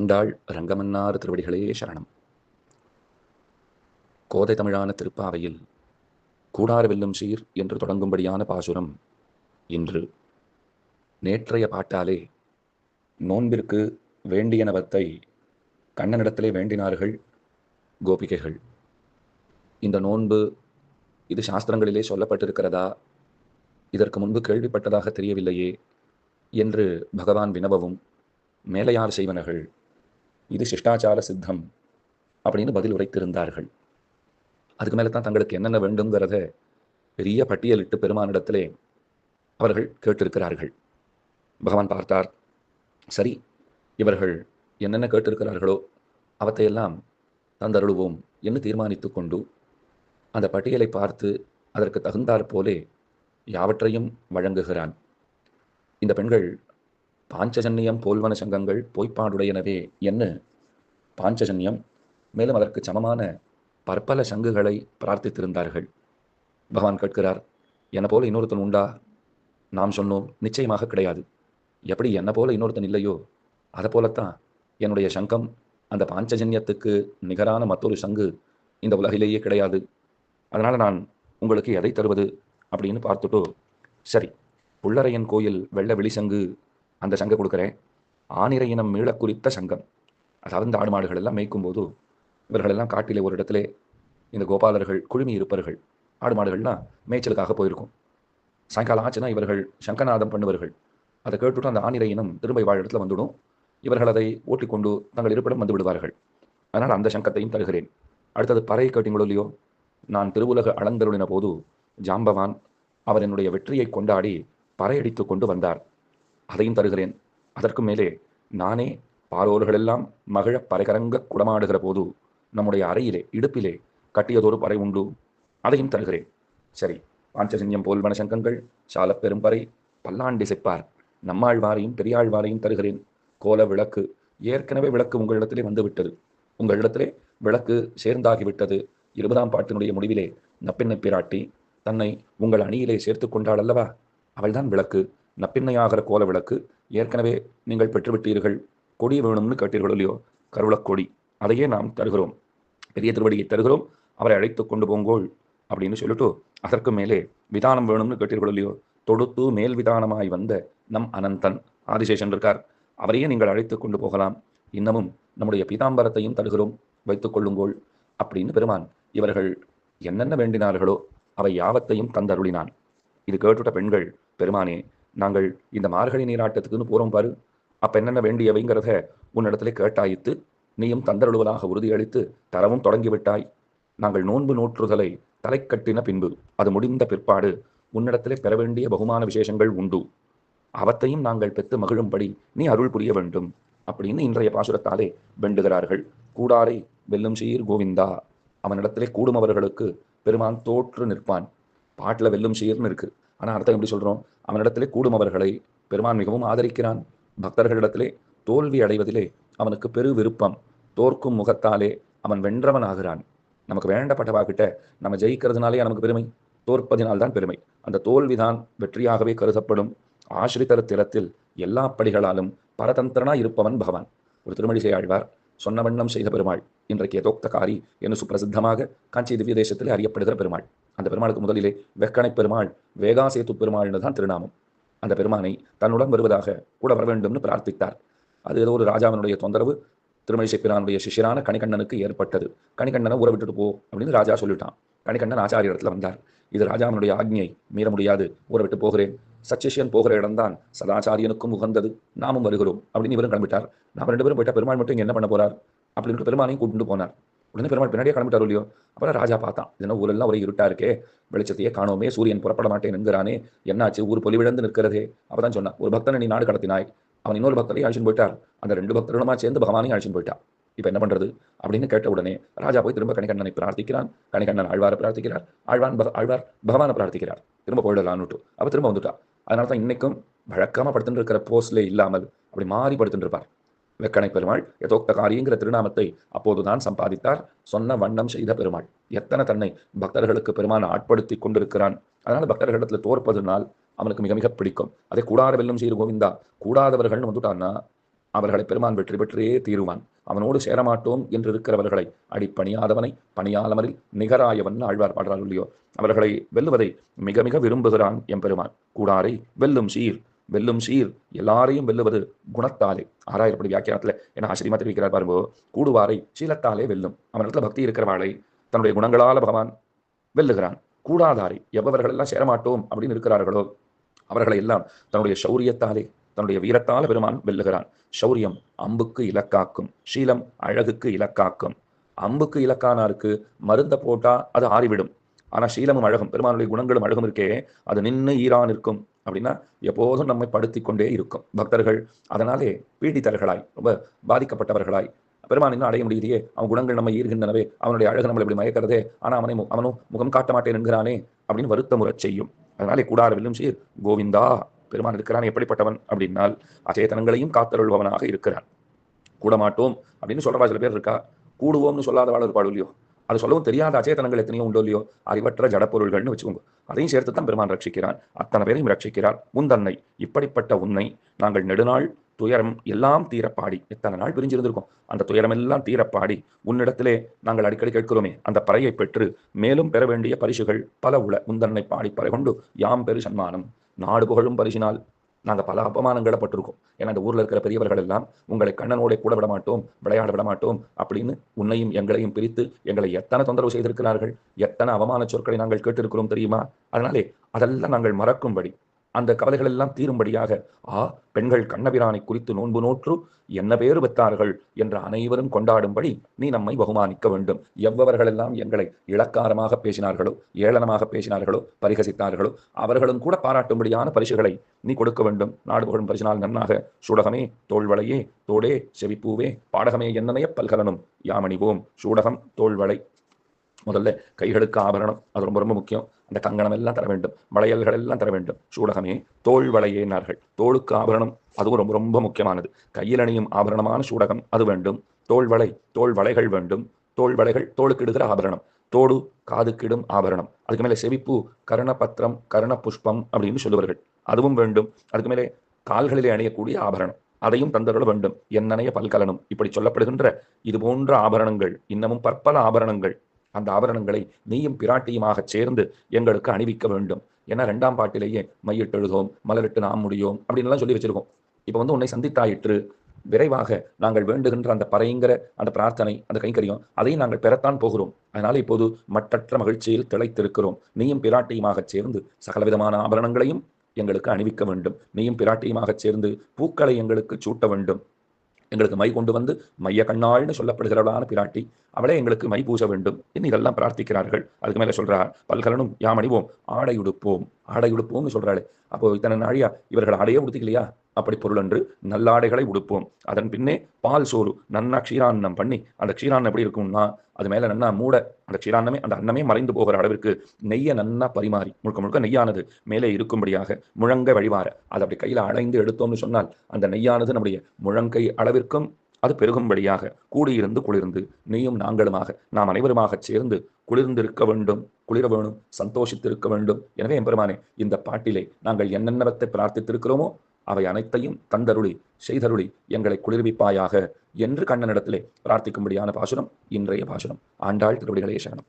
ஆண்டாள் ரங்கமன்னார் திருவடிகளே சரணம். கோதை தமிழான திருப்பாவையில் கூடார வெல்லும் சீர் என்று தொடங்கும்படியான பாசுரம் இன்று. நேற்றைய பாட்டாலே நோன்பிற்கு வேண்டியனவத்தை கண்ணனிடத்திலே வேண்டினார்கள் கோபிகைகள். இந்த நோன்பு இது சாஸ்திரங்களிலே சொல்லப்பட்டிருக்கிறதா? இதற்கு முன்பு கேள்விப்பட்டதாக தெரியவில்லையே என்று பகவான் வினவவும் மேலையார் செய்வனர்கள் இது சிஷ்டாச்சார சித்தம் அப்படின்னு பதில் உரைத்திருந்தார்கள். அதுக்கு மேலே தான் தங்களுக்கு என்னென்ன வேண்டுங்கிறத பெரிய பட்டியலிட்டு பெருமானிடத்திலே அவர்கள் கேட்டிருக்கிறார்கள். பகவான் பார்த்தார் சரி இவர்கள் என்னென்ன கேட்டிருக்கிறார்களோ அவற்றையெல்லாம் தந்தருளுவோம் என்று தீர்மானித்து கொண்டு அந்த பட்டியலை பார்த்து அதற்கு தகுந்தாற் போலே யாவற்றையும் வழங்குகிறான். இந்த பெண்கள் பாஞ்சஜன்யம் போல்வன சங்கங்கள் பொய்ப்பாடுடையனவே என்ன? பாஞ்சஜன்யம் மேலும் அதற்கு சமமான பற்பல சங்குகளை பிரார்த்தித்திருந்தார்கள். பகவான் கேட்கிறார் என்னை போல இன்னொருத்தன் உண்டா? நாம் சொன்னோம் நிச்சயமாக கிடையாது. எப்படி என்னை போல இன்னொருத்தன் இல்லையோ? அதை போலத்தான் என்னுடைய சங்கம் அந்த பாஞ்சஜன்யத்துக்கு நிகரான மற்றொரு சங்கு இந்த உலகிலேயே கிடையாது. அதனால் நான் உங்களுக்கு எதை தருவது? அப்படின்னு பார்த்துட்டோ சரி புள்ளரையன் கோயில் வெள்ள வெளிசங்கு அந்த சங்கை கொடுக்குறேன். இனம் மீள குறித்த சங்கம். அதாவது இந்த ஆடு மாடுகள் எல்லாம் மேய்க்கும் போது இவர்களெல்லாம் காட்டிலே ஒரு இடத்துல இந்த கோபாலர்கள் குழுமி இருப்பவர்கள். ஆடு மாடுகள்லாம் மேய்ச்சலுக்காக போயிருக்கும். சாயங்காலம் ஆச்சுன்னா இவர்கள் சங்கநாதம் பண்ணுவார்கள் அதை கேட்டுட்டு அந்த ஆனிரை இனம் திரும்ப வாழ இடத்துல வந்துடும். இவர்கள் அதை ஓட்டிக்கொண்டு தங்கள் இருப்பிடம் வந்து விடுவார்கள். அதனால் அந்த சங்கத்தையும் தருகிறேன். அடுத்தது பறை கேட்டீங்களோ இல்லையோ? நான் திருவுலக அளந்தருளின போது ஜாம்பவான் அவர் என்னுடைய வெற்றியை கொண்டாடி பறையடித்து கொண்டு வந்தார். அதையும் தருகிறேன். அதற்கு மேலே நானே பாரோர்களெல்லாம் மகிழ பறைகரங்க குடமாடுகிற போது நம்முடைய அறையிலே இடுப்பிலே கட்டியதொரு பறை உண்டு. அதையும் தருகிறேன். சரி பாஞ்சசன்யம் போல் வனசங்கங்கள் சால பெரும்பறை பல்லாண்டி செப்பார் நம்மாழ்வாரையும் பெரியாழ்வாரையும் தருகிறேன். கோல விளக்கு ஏற்கனவே விளக்கு உங்களிடத்திலே வந்துவிட்டது. உங்களிடத்திலே விளக்கு சேர்ந்தாகிவிட்டது. இருபதாம் பாட்டினுடைய முடிவிலே நப்பெண்ணை பிராட்டி தன்னை உங்கள் அணியிலே சேர்த்து கொண்டாள் அல்லவா? அவள்தான் விளக்கு. நப்பின்னையாகிற கோல விளக்கு ஏற்கனவே நீங்கள் பெற்றுவிட்டீர்கள். கொடி வேணும்னு கேட்டீர்கள் இல்லையோ? கருளக்கொடி அதையே நாம் தருகிறோம். பெரிய திருவடியை தருகிறோம். அவரை அழைத்து கொண்டு போங்கோள் அப்படின்னு சொல்லிட்டு அதற்கு மேலே விதானம் வேணும்னு கேட்டீர்களோ இல்லையோ? தொடுத்து மேல் விதானமாய் வந்த நம் அனந்தன் ஆதிசேஷன் இருக்கார். அவரையே நீங்கள் அழைத்து கொண்டு போகலாம். இன்னமும் நம்முடைய பீதாம்பரத்தையும் தருகிறோம். வைத்துக் கொள்ளுங்கோள் அப்படின்னு பெருமான் இவர்கள் என்னென்ன வேண்டினார்களோ அவை யாவத்தையும் தந்தருளினான். இது கேட்டுட்ட பெண்கள் பெருமானே நாங்கள் இந்த மார்கழி நீராட்டத்துக்குன்னு போறோம் பாரு. அப்ப என்னென்ன வேண்டியவைங்கிறத உன்னிடத்திலே கேட்டாயித்து நீயும் தந்தருளுவலாக உறுதியளித்து தரவும் தொடங்கிவிட்டாய். நாங்கள் நோன்பு நோற்றுதலை தலை கட்டின பின்பு அது முடிந்த பிற்பாடு உன்னிடத்திலே பெற வேண்டிய பகுமான விசேஷங்கள் உண்டு. அவத்தையும் நாங்கள் பெற்று மகிழும்படி நீ அருள் புரிய வேண்டும் அப்படின்னு இன்றைய பாசுரத்தாலே வெண்டுகிறார்கள். கூடாரை வெல்லும் சீர் கோவிந்தா. அவனிடத்திலே கூடுமவர்களுக்கு பெருமான் தோற்று நிற்பான். பாட்டில் வெல்லும் சீர்னு இருக்கு. ஆனால் அர்த்தம் எப்படி சொல்றோம்? அவனிடத்திலே கூடுமவர்களை பெருமான் மிகவும் ஆதரிக்கிறான். பக்தர்களிடத்திலே தோல்வி அடைவதிலே அவனுக்கு பெரு விருப்பம். தோற்கும் முகத்தாலே அவன் வென்றவன் ஆகிறான் நமக்கு வேண்டப்பட்டவா கிட்ட நம்ம ஜெயிக்கிறதுனாலே நமக்கு பெருமை. தோற்பதினால்தான் பெருமை. அந்த தோல்விதான் வெற்றியாகவே கருதப்படும். ஆசிரித்தர திறத்தில் எல்லா படிகளாலும் பரதந்திரனா இருப்பவன் பகவான். ஒரு திருமழிசை ஆழ்வார் சொன்ன வண்ணம் செய்த பெருமாள். இன்றைக்கு ஏதோக்தகாரி என்று சுப்பிரசித்தமாக காஞ்சி திவ்ய தேசத்தில் அறியப்படுகிற பெருமாள். அந்த பெருமாளுக்கு முதலிலே வெக்கணை பெருமாள் வேகாசேத்து பெருமாள்னு தான் திருநாமம். அந்த பெருமானை தன்னுடன் வருவதாக கூட வர வேண்டும்னு பிரார்த்தித்தார். அது ஏதோ ஒரு ராஜாவினுடைய தொந்தரவு திருமழிசை பிரானுடைய சிஷியரான கணிகண்ணனுக்கு ஏற்பட்டது. கணிகண்ணனை ஊற விட்டுட்டு போ அப்படின்னு ராஜா சொல்லிட்டான். கணிகண்ணன் ஆச்சாரிய இடத்துல வந்தார். இது ராஜாவினுடைய ஆக்ஞை மீற முடியாது ஊற விட்டு போகிறேன். சச்சேஷியன் போகிற இடம்தான் சதாச்சாரியனுக்கும் உகந்தது. நாமும் வருகிறோம். அப்படின்னு இவரும் கிளம்பிட்டார். நாம ரெண்டு பேரும் போயிட்டா பெருமாள் மட்டும் என்ன பண்ண போறார்? அப்படின்னு பெருமானையும் கூப்பிட்டு போனார். உடனே பெருமாள் பின்னாடியே கிளம்பிட்டார் இல்லையோ? அப்புறம் ராஜா பார்த்தான். இதென்ன ஊரெல்லாம் ஒரே இருட்டா இருக்கே? வெளிச்சத்தையே காணோமே. சூரியன் புறப்பட மாட்டேன் என்கிறானே. என்னாச்சு? ஊர் பொலிவிழந்து நிற்கிறதே. அப்பதான் சொன்னான் ஒரு பக்தனை நீ நாடு கடத்தினாய். அவன் இன்னொரு பக்தரையும் அழைச்சின்னு போயிட்டார். அந்த ரெண்டு பக்தர்களுமா சேர்ந்து பகவானையும் அழைச்சிட்டு போயிட்டான் இப்போ என்ன பண்றது? அப்படின்னு கேட்ட உடனே ராஜா போய் திரும்ப கணிகண்ணனை பிரார்த்திக்கிறான். கணிகண்ணன் ஆழ்வாரை பிரார்த்திக்கிறார். ஆழ்வான் ஆழ்வார் பகவானை பிரார்த்திக்கிறார். திரும்ப போயிடலான்னுட்டு. அவ திரும்ப வந்துட்டா. அதனால தான் இன்னைக்கும் வழக்கமாக படுத்துட்டு இருக்கிற போஸ்ட்ல இல்லாமல் அப்படி மாறி படுத்துட்டு இருப்பார் பெருமாள் பெருமாள் யதோக்தகாரிங்கிற திருநாமத்தை அப்போதுதான் சம்பாதித்தார். சொன்ன வண்ணம் செய்த பெருமாள். எத்தனை தன்னை பக்தர்களுக்கு பெருமான் ஆட்படுத்தி கொண்டிருக்கிறான். அதனால பக்தர்களிடத்துல தோற்பதுனால் அவனுக்கு மிக மிக பிடிக்கும். அதே கூடாத வெல்லும் செய்து கோவிந்தா கூடாதவர்கள்னு வந்துட்டான்னா அவர்களை பெருமான் வெற்றி பெற்றே தீருவான். அவனோடு சேரமாட்டோம் என்று இருக்கிறவர்களை அடி பணியாதவனை பணியாளமரில் நிகராயவன் ஆழ்வார் பாடுறார் இல்லையோ அவர்களை வெல்லுவதை மிக மிக விரும்புகிறான் எம்பெருமான். கூடாரை வெல்லும் சீர் வெல்லும் சீர் எல்லாரையும் வெல்லுவது குணத்தாலே. ஆறாயிரப்படி வியாக்கியானத்தில் என்ன ஆச்சரியமா தெரிவிக்கிறார் பாருங்கோ. கூடுவாரை சீலத்தாலே வெல்லும். அவனிடத்துல பக்தி இருக்கிறவாளை தன்னுடைய குணங்களால பகவான் வெல்லுகிறான். கூடாதாரை எவ்வளவர்கள் எல்லாம் சேரமாட்டோம் அப்படின்னு இருக்கிறார்களோ அவர்களை எல்லாம் தன்னுடைய சௌரியத்தாலே தன்னுடைய வீரத்தால பெருமான் வெல்லுகிறான். சௌரியம் அம்புக்கு இலக்காக்கும். சீலம் அழகுக்கு இலக்காக்கும். அம்புக்கு இலக்கானாருக்கு மருந்த போட்டா அது ஆறிவிடும். ஆனா சீலமும் அழகும் பெருமானுடைய குணங்களும் அழகும் இருக்கே அது நின்று ஈரான் இருக்கும் அப்படின்னா எப்போதும் நம்மை படுத்தி கொண்டே இருக்கும். பக்தர்கள் அதனாலே பீடித்தர்களாய் ரொம்ப பாதிக்கப்பட்டவர்களாய். பெருமான் இன்னும் அடைய முடியலையே அவன் குணங்கள் நம்ம ஈர்கின்றனவே அவனுடைய அழகு நம்மளை இப்படி மயக்கிறதே ஆனா அவனை மு- அவனும் முகம் காட்ட மாட்டேன் என்கிறானே அப்படின்னு வருத்தமுறச் செய்யும். அதனாலே கூடார வெல்லும் சீர் கோவிந்தா. பெருமான் இருக்கிறான் எப்படிப்பட்டவன் அப்படின்னால் அச்சேதனங்களையும் காத்தருள்பவனாக இருக்கிறான். கூட மாட்டோம் அப்படின்னு சொல்றவா சில பேர் இருக்கா? கூடுவோம்னு சொல்லாதவாள் இருப்பாள் இல்லையோ? அது சொல்லவும் தெரியாத அச்சேதனங்கள் எத்தனையோ உண்டோ இல்லையோ? அறிவற்ற ஜடப்பொருள்கள்னு வச்சுக்கோங்க. அதையும் சேர்த்து தான் பெருமான் ரட்சிக்கிறான். அத்தனை பேரையும் ரட்சிக்கிறார். முந்தன்னை இப்படிப்பட்ட உன்னை நாங்கள் நெடுநாள் துயரம் எல்லாம் தீரப்பாடி. எத்தனை நாள் பிரிஞ்சிருந்திருக்கோம்? அந்த துயரம் எல்லாம் தீரப்பாடி. உன்னிடத்திலே நாங்கள் அடிக்கடி கேட்கிறோமே அந்த பறையை பெற்று மேலும் பெற வேண்டிய பரிசுகள் பல உள முந்தன்னை பாடி பறை கொண்டு யாம் பெரு சன்மானம். நாடு புகழும் பரிசினால் நாங்கள் பல அபமானங்களை பட்டிருக்கோம் ஏன்னா அந்த ஊர்ல இருக்கிற பெரியவர்கள் எல்லாம் உங்களை கண்ணனோட கூட விட மாட்டோம் விளையாட விட மாட்டோம் அப்படின்னு உன்னையும் எங்களையும் பிரித்து எங்களை எத்தனை தொந்தரவு செய்திருக்கிறார்கள் எத்தனை அவமான சொற்களை நாங்கள் கேட்டிருக்கிறோம் தெரியுமா? அதனாலே அதெல்லாம் நாங்கள் மறக்கும்படி அந்த கவலைகள் எல்லாம் தீரும்படியாக ஆ பெண்கள் கண்ணபிரானை குறித்து நோன்பு நோற்று என்ன பேறு பெற்றார்கள் என்ற அனைவரும் கொண்டாடும்படி நீ நம்மை பகுமானிக்க வேண்டும். எவ்வவர்களெல்லாம் எங்களை இளக்காரமாக பேசினார்களோ ஏளனமாக பேசினார்களோ பரிகசித்தார்களோ அவர்களும் கூட பாராட்டும்படியான பரிசுகளை நீ கொடுக்க வேண்டும். நாடு புகழும் பரிசினால் நன்னாக சூடகமே தோல்வளையே தோடே செவிப்பூவே பாடகமே என்னனைய பல்கலனும் யாமணிவோம். சூடகம் தோல்வளை முதல்ல கைகளுக்கு ஆபரணம் அது ரொம்ப ரொம்ப முக்கியம். அந்த கங்கணம் எல்லாம் தர வேண்டும். வளையல்கள் எல்லாம் தர வேண்டும். சூடகமே தோள் வளையேனார்கள். தோளுக்கு ஆபரணம் அதுவும் ரொம்ப ரொம்ப முக்கியமானது. கையில் அணியும் ஆபரணமான சூடகம் அது வேண்டும். தோள் வளை தோள் வளைகள் வேண்டும். தோள் வளைகள் தோளுக்கு இடுகிற ஆபரணம். தோடு காதுக்கிடும் ஆபரணம். அதுக்கு மேலே செவிப்பு கர்ணபத்திரம் கர்ண புஷ்பம் அப்படின்னு சொல்லுவார்கள். அதுவும் வேண்டும். அதுக்கு மேலே கால்களிலே அணியக்கூடிய ஆபரணம். அதையும் தந்தருள வேண்டும். என்னனைய பல்கலனும். இப்படி சொல்லப்படுகின்ற இது போன்ற ஆபரணங்கள் இன்னமும் பற்பல ஆபரணங்கள் அந்த ஆபரணங்களை நீயும் பிராட்டியுமாக சேர்ந்து எங்களுக்கு அணிவிக்க வேண்டும். ஏன்னா ரெண்டாம் பாட்டிலேயே மையிட்டெழுதோம் மலரிட்டு நாம் முடியும் அப்படின்லாம் சொல்லி வச்சிருக்கோம். இப்போ வந்து உன்னை சந்தித்தாயிற்று. விரைவாக நாங்கள் வேண்டுகின்ற அந்த பறைங்கிற அந்த பிரார்த்தனை அந்த கைங்கரியம் அதையும் நாங்கள் பெறத்தான் போகிறோம். அதனால இப்போது மற்றற்ற மகிழ்ச்சியில் திளைத்திருக்கிறோம். நீயும் பிராட்டியுமாக சேர்ந்து சகலவிதமான ஆபரணங்களையும் எங்களுக்கு அணிவிக்க வேண்டும். நீயும் பிராட்டியுமாக சேர்ந்து பூக்களை எங்களுக்கு சூட்ட வேண்டும். எங்களுக்கு மை கொண்டு வந்து மைய கண்ணாள்னு சொல்லப்படுகிறவளான பிராட்டி அவளே எங்களுக்கு மை பூச வேண்டும் என்று இதெல்லாம் பிரார்த்திக்கிறார்கள். அதுக்கு மேல சொல்றார் பல்கலனும் யாமணிவோம் ஆடை உடுப்போம் ஆடை உடுப்போம்னு சொல்றாளே. அப்போ இத்தனை நாழியா இவர்கள் ஆடையே உடுத்திக்கலையா? அப்படி பொருள் என்று நல்லாடைகளை உடுப்போம். அதன் பின்னே பால் சோறு நன்னா க்ஷீராண்ணம் பண்ணி அந்த க்ஷீராண்ணம் எப்படி இருக்கும்னா அது மேல நன்னா மூட அந்த க்ஷீராண்ணமே அந்த அன்னமே மறைந்து போகிற அளவிற்கு நெய்யை நன்னா பரிமாறி முழுக்க முழுக்க நெய்யானது மேலே இருக்கும்படியாக முழங்க வழிவார அதை அப்படி கையில அடைந்து எடுத்தோம்னு சொன்னால் அந்த நெய்யானது நம்முடைய முழங்கை அளவிற்கும் அது பெருகும்படியாக கூடியிருந்து குளிர்ந்து நீயும் நாங்களுமாக நாம் அனைவருமாக சேர்ந்து குளிர்ந்திருக்க வேண்டும் குளிர வேணும் சந்தோஷித்திருக்க வேண்டும். எனவே எம்பெருமானே இந்த பாட்டிலே நாங்கள் என்னென்னவத்தை பிரார்த்தித்திருக்கிறோமோ அவை அனைத்தையும் தந்தருளி செய்தருளி எங்களை குளிர்விப்பாயாக என்று கண்ணனிடத்திலே பிரார்த்திக்கும்படியான பாசுரம் இன்றைய பாசுரம். ஆண்டாள் திருவடிகளே சரணம்.